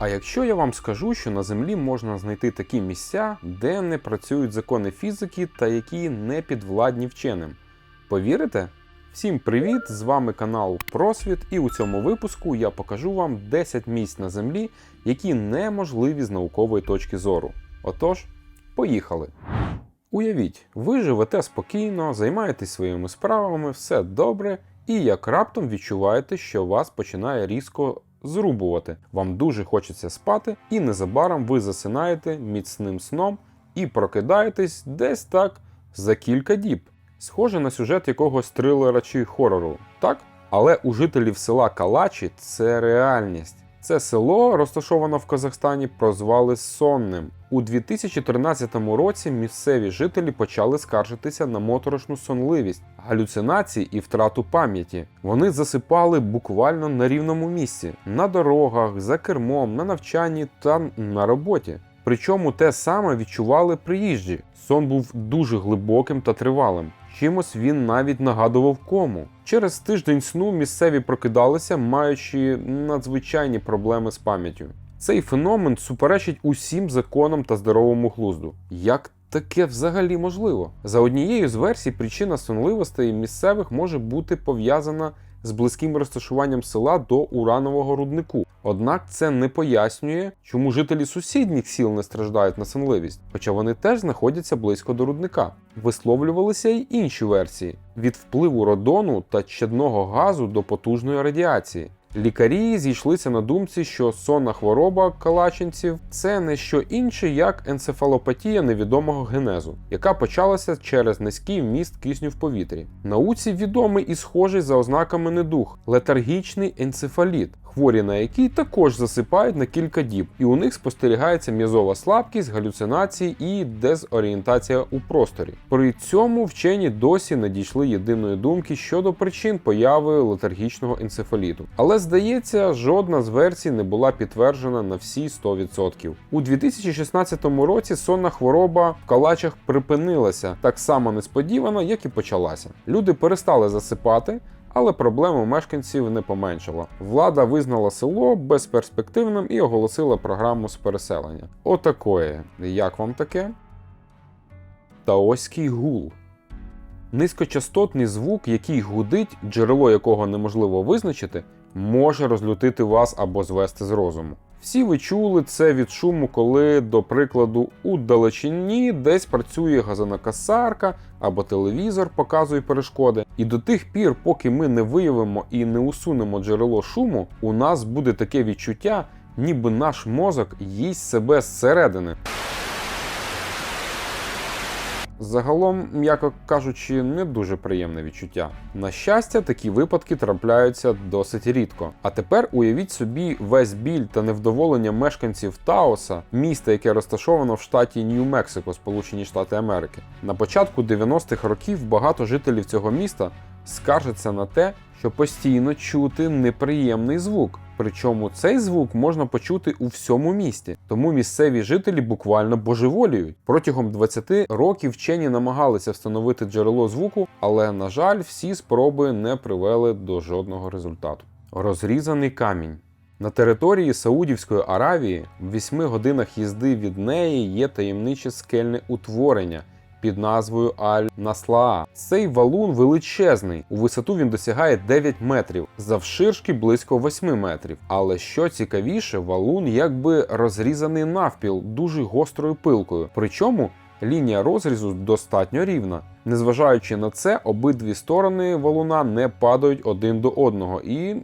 А якщо я вам скажу, що на землі можна знайти такі місця, де не працюють закони фізики та які не підвладні вченим, повірите? Всім привіт! З вами канал Просвіт, і у цьому випуску я покажу вам 10 місць на землі, які неможливі з наукової точки зору. Отож, поїхали! Уявіть, ви живете спокійно, займаєтесь своїми справами, все добре, і як раптом відчуваєте, що вас починає різко зрубувати. Вам дуже хочеться спати, і незабаром ви засинаєте міцним сном і прокидаєтесь десь так за кілька діб. Схоже на сюжет якогось трилера чи хорору, так? Але у жителів села Калачі це реальність. Це село, розташоване в Казахстані, прозвали сонним. У 2013 році місцеві жителі почали скаржитися на моторошну сонливість, галюцинації і втрату пам'яті. Вони засипали буквально на рівному місці, на дорогах, за кермом, на навчанні та на роботі. Причому те саме відчували приїжджі. Сон був дуже глибоким та тривалим. Чимось він навіть нагадував кому. Через тиждень сну місцеві прокидалися, маючи надзвичайні проблеми з пам'яттю. Цей феномен суперечить усім законам та здоровому глузду. Як таке взагалі можливо? За однією з версій, причина сонливостей місцевих може бути пов'язана з близьким розташуванням села до уранового руднику. Однак це не пояснює, чому жителі сусідніх сіл не страждають на сонливість, хоча вони теж знаходяться близько до рудника. Висловлювалися й інші версії: від впливу родону та чадного газу до потужної радіації. Лікарі зійшлися на думці, що сонна хвороба калачинців це не що інше, як енцефалопатія невідомого генезу, яка почалася через низький вміст кисню в повітрі. Науці відомий і схожий за ознаками недух летаргічний енцефаліт. Хворі на який також засипають на кілька діб, і у них спостерігається м'язова слабкість, галюцинації і дезорієнтація у просторі. При цьому вчені досі не дійшли єдиної думки щодо причин появи летаргічного енцефаліту. Але здається, жодна з версій не була підтверджена на всі 100%. У 2016 році сонна хвороба в калачах припинилася так само несподівано, як і почалася. Люди перестали засипати. Але проблему мешканців не поменшало. Влада визнала село безперспективним і оголосила програму з переселення. Отакої. Як вам таке? Таоський гул. Низькочастотний звук, який гудить, джерело якого неможливо визначити, може розлютити вас або звести з розуму. Всі ви чули це від шуму, коли, до прикладу, у далечині десь працює газонокасарка або телевізор показує перешкоди. І до тих пір, поки ми не виявимо і не усунемо джерело шуму, у нас буде таке відчуття, ніби наш мозок їсть себе зсередини. Загалом, м'яко кажучи, не дуже приємне відчуття. На щастя, такі випадки трапляються досить рідко. А тепер уявіть собі весь біль та невдоволення мешканців Таоса, міста, яке розташовано в штаті Нью-Мексико, Сполучені Штати Америки. На початку 90-х років багато жителів цього міста скаржаться на те, що постійно чути неприємний звук. Причому цей звук можна почути у всьому місті, тому місцеві жителі буквально божеволіють. Протягом 20 років вчені намагалися встановити джерело звуку, але, на жаль, всі спроби не привели до жодного результату. Розрізаний камінь. На території Саудівської Аравії в 8 годинах їзди від неї є таємниче скельне утворення під назвою Аль-Наслаа. Цей валун величезний. У висоту він досягає 9 метрів, завширшки близько 8 метрів. Але що цікавіше, валун якби розрізаний навпіл дуже гострою пилкою. Причому лінія розрізу достатньо рівна. Незважаючи на це, обидві сторони валуна не падають один до одного і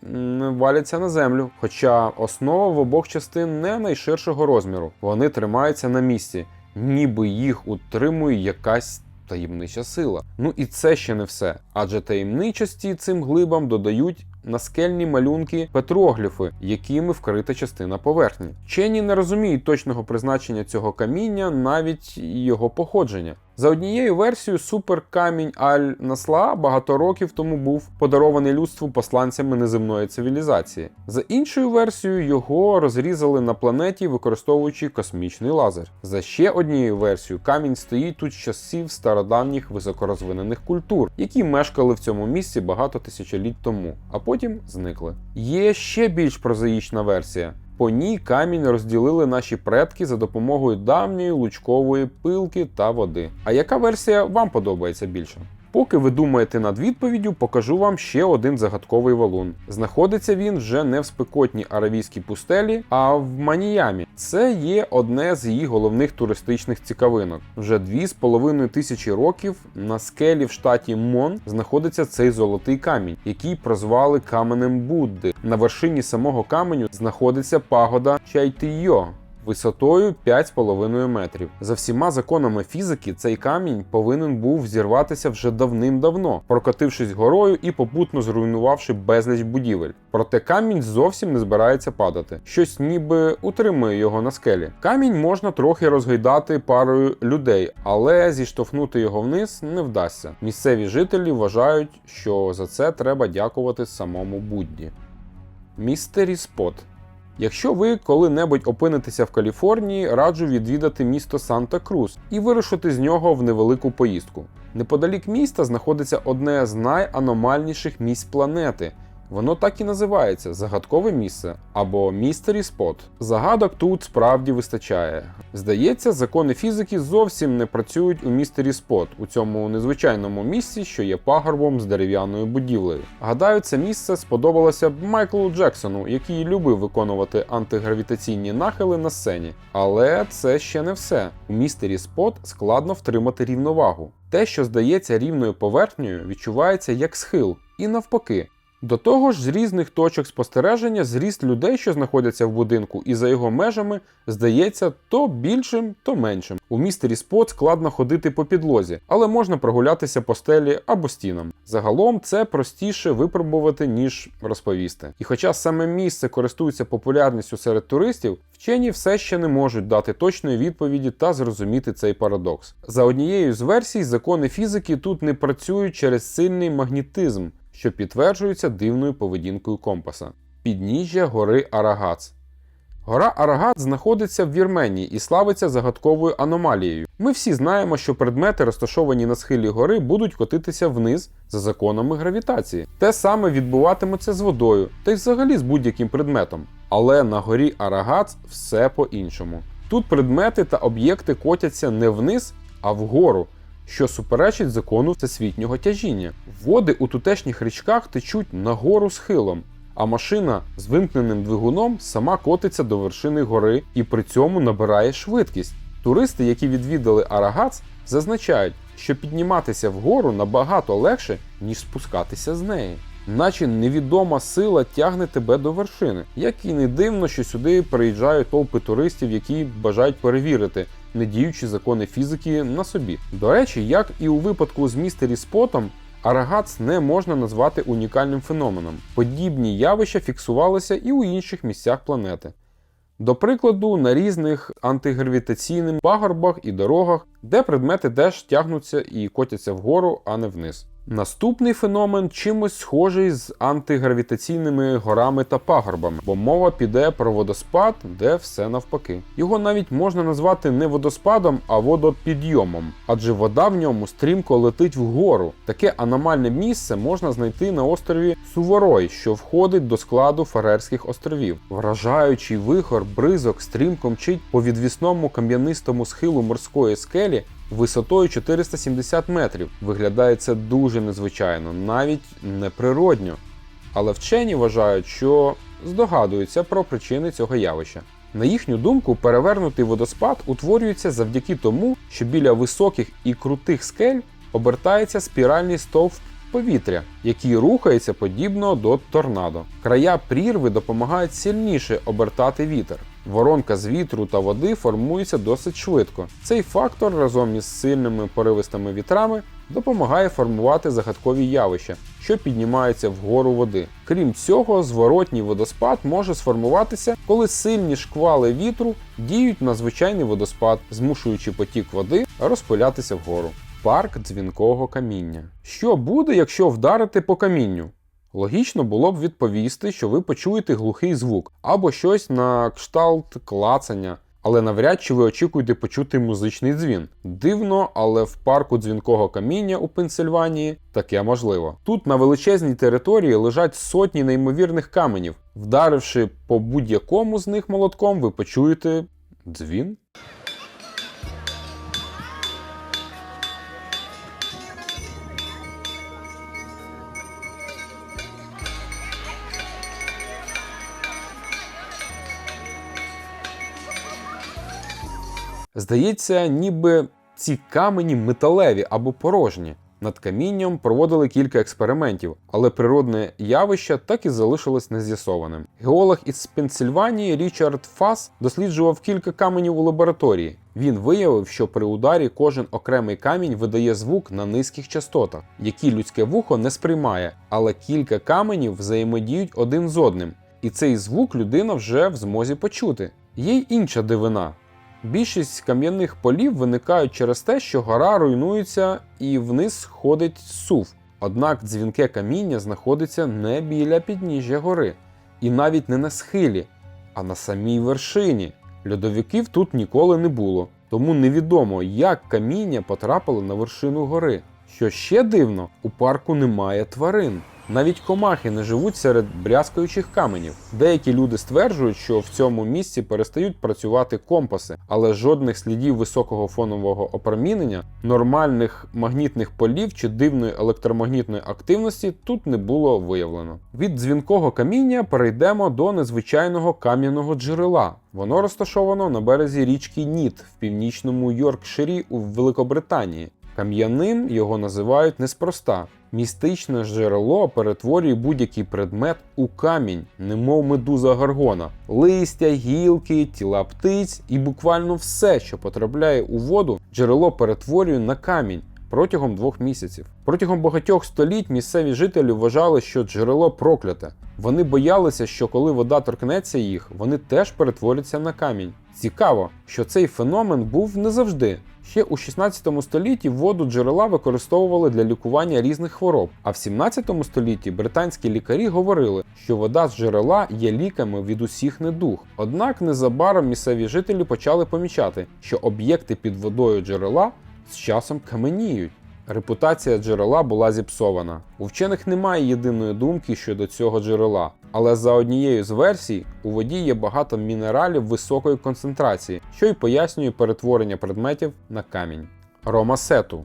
валяться на землю. Хоча основа в обох частин не найширшого розміру. Вони тримаються на місці ніби їх утримує якась таємнича сила. Ну і це ще не все. Адже таємничості цим глибам додають наскельні малюнки петрогліфи, якими вкрита частина поверхні. Вчені не розуміють точного призначення цього каміння, навіть його походження. За однією версією, суперкамінь Аль-Насла багато років тому був подарований людству посланцями неземної цивілізації. За іншою версією, його розрізали на планеті, використовуючи космічний лазер. За ще однією версією, камінь стоїть тут з часів стародавніх високорозвинених культур, які мешкали в цьому місці багато тисячоліть тому, а потім зникли. Є ще більш прозаїчна версія. По ній камінь розділили наші предки за допомогою давньої лучкової пилки та води. А яка версія вам подобається більше? Поки ви думаєте над відповіддю, покажу вам ще один загадковий валун. Знаходиться він вже не в спекотній аравійській пустелі, а в Маніямі. Це є одне з її головних туристичних цікавинок. Вже дві з половиною тисячі років на скелі в штаті Мон знаходиться цей золотий камінь, який прозвали каменем Будди. На вершині самого каменю знаходиться пагода Чайтийо висотою 5,5 метрів. За всіма законами фізики, цей камінь повинен був зірватися вже давним-давно, прокотившись горою і попутно зруйнувавши безліч будівель. Проте камінь зовсім не збирається падати. Щось ніби утримує його на скелі. Камінь можна трохи розгойдати парою людей, але зіштовхнути його вниз не вдасться. Місцеві жителі вважають, що за це треба дякувати самому Будді. Містері Спот Якщо ви коли-небудь опинитеся в Каліфорнії, раджу відвідати місто Санта-Крус і вирушити з нього в невелику поїздку. Неподалік міста знаходиться одне з найаномальніших місць планети. Воно так і називається загадкове місце або містері спот. Загадок тут справді вистачає. Здається, закони фізики зовсім не працюють у містері спот у цьому незвичайному місці, що є пагорбом з дерев'яною будівлею. Гадаю, це місце сподобалося б Майклу Джексону, який любив виконувати антигравітаційні нахили на сцені. Але це ще не все. У містері спот складно втримати рівновагу. Те, що здається рівною поверхнею, відчувається як схил, і навпаки. До того ж, з різних точок спостереження зріст людей, що знаходяться в будинку, і за його межами здається то більшим, то меншим. У містері спот складно ходити по підлозі, але можна прогулятися по стелі або стінам. Загалом це простіше випробувати, ніж розповісти. І хоча саме місце користується популярністю серед туристів, вчені все ще не можуть дати точної відповіді та зрозуміти цей парадокс. За однією з версій, закони фізики тут не працюють через сильний магнітизм що підтверджується дивною поведінкою компаса. Підніжжя гори Арагац. Гора Арагац знаходиться в Вірменії і славиться загадковою аномалією. Ми всі знаємо, що предмети, розташовані на схилі гори, будуть котитися вниз за законами гравітації. Те саме відбуватиметься з водою, та й взагалі з будь-яким предметом. Але на горі Арагац все по-іншому. Тут предмети та об'єкти котяться не вниз, а вгору, що суперечить закону всесвітнього тяжіння. Води у тутешніх річках течуть нагору схилом, а машина з вимкненим двигуном сама котиться до вершини гори і при цьому набирає швидкість. Туристи, які відвідали Арагац, зазначають, що підніматися вгору набагато легше, ніж спускатися з неї. Наче невідома сила тягне тебе до вершини. Як і не дивно, що сюди приїжджають толпи туристів, які бажають перевірити, не діючі закони фізики на собі. До речі, як і у випадку з містері Спотом, Арагац не можна назвати унікальним феноменом. Подібні явища фіксувалися і у інших місцях планети. До прикладу, на різних антигравітаційних пагорбах і дорогах, де предмети теж тягнуться і котяться вгору, а не вниз. Наступний феномен чимось схожий з антигравітаційними горами та пагорбами, бо мова піде про водоспад, де все навпаки. Його навіть можна назвати не водоспадом, а водопідйомом, адже вода в ньому стрімко летить вгору. Таке аномальне місце можна знайти на острові Суворой, що входить до складу Фарерських островів. Вражаючий вихор бризок стрімко мчить по відвісному кам'янистому схилу морської скелі висотою 470 метрів. Виглядає це дуже незвичайно, навіть неприродньо. Але вчені вважають, що здогадуються про причини цього явища. На їхню думку, перевернутий водоспад утворюється завдяки тому, що біля високих і крутих скель обертається спіральний стовп повітря, який рухається подібно до торнадо. Края прірви допомагають сильніше обертати вітер. Воронка з вітру та води формується досить швидко. Цей фактор разом із сильними поривистими вітрами допомагає формувати загадкові явища, що піднімаються вгору води. Крім цього, зворотній водоспад може сформуватися, коли сильні шквали вітру діють на звичайний водоспад, змушуючи потік води розпилятися вгору. Парк дзвінкого каміння. Що буде, якщо вдарити по камінню? Логічно було б відповісти, що ви почуєте глухий звук або щось на кшталт клацання. але навряд чи ви очікуєте почути музичний дзвін. Дивно, але в парку дзвінкого каміння у Пенсильванії таке можливо. Тут на величезній території лежать сотні неймовірних каменів. Вдаривши по будь-якому з них молотком, ви почуєте дзвін. Здається, ніби ці камені металеві або порожні. Над камінням проводили кілька експериментів, але природне явище так і залишилось нез'ясованим. Геолог із Пенсильванії Річард Фас досліджував кілька каменів у лабораторії. Він виявив, що при ударі кожен окремий камінь видає звук на низьких частотах, які людське вухо не сприймає, але кілька каменів взаємодіють один з одним, і цей звук людина вже в змозі почути. Є й інша дивина. Більшість кам'яних полів виникають через те, що гора руйнується і вниз сходить сув. Однак дзвінке каміння знаходиться не біля підніжжя гори, і навіть не на схилі, а на самій вершині. Льодовиків тут ніколи не було, тому невідомо, як каміння потрапило на вершину гори. Що ще дивно, у парку немає тварин. Навіть комахи не живуть серед брязкаючих каменів. Деякі люди стверджують, що в цьому місці перестають працювати компаси, але жодних слідів високого фонового опромінення, нормальних магнітних полів чи дивної електромагнітної активності тут не було виявлено. Від дзвінкого каміння перейдемо до незвичайного кам'яного джерела. Воно розташовано на березі річки Ніт в північному Йоркширі у Великобританії. Кам'яним його називають неспроста. Містичне джерело перетворює будь-який предмет у камінь, немов медуза гаргона, листя, гілки, тіла птиць і буквально все, що потрапляє у воду, джерело перетворює на камінь. Протягом двох місяців. Протягом багатьох століть місцеві жителі вважали, що джерело прокляте. Вони боялися, що коли вода торкнеться їх, вони теж перетворяться на камінь. Цікаво, що цей феномен був не завжди. Ще у 16 столітті воду джерела використовували для лікування різних хвороб, а в 17 столітті британські лікарі говорили, що вода з джерела є ліками від усіх недуг. Однак незабаром місцеві жителі почали помічати, що об'єкти під водою джерела з часом каменіють. Репутація джерела була зіпсована. У вчених немає єдиної думки щодо цього джерела, але за однією з версій у воді є багато мінералів високої концентрації, що й пояснює перетворення предметів на камінь. Ромасету.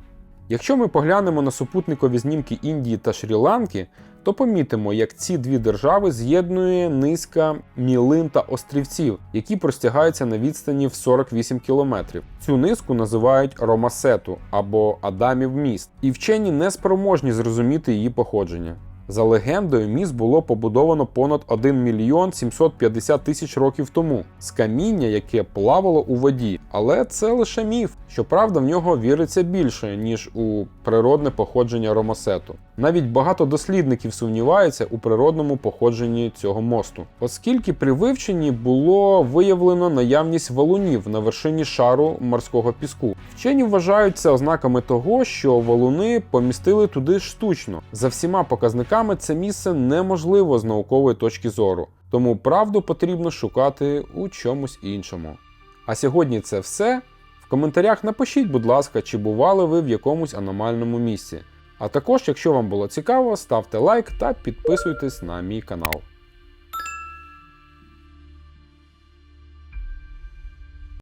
Якщо ми поглянемо на супутникові знімки Індії та Шрі-Ланки, то помітимо, як ці дві держави з'єднує низка мілин та острівців, які простягаються на відстані в 48 кілометрів. Цю низку називають Ромасету або Адамів міст, і вчені не спроможні зрозуміти її походження. За легендою, міст було побудовано понад 1 мільйон 750 тисяч років тому з каміння, яке плавало у воді. Але це лише міф. Щоправда, в нього віриться більше, ніж у природне походження Ромасету. Навіть багато дослідників сумніваються у природному походженні цього мосту, оскільки при вивченні було виявлено наявність валунів на вершині шару морського піску. Вчені вважають це ознаками того, що валуни помістили туди штучно. За всіма показниками це місце неможливо з наукової точки зору, тому правду потрібно шукати у чомусь іншому. А сьогодні це все. В коментарях напишіть, будь ласка, чи бували ви в якомусь аномальному місці. А також, якщо вам було цікаво, ставте лайк та підписуйтесь на мій канал.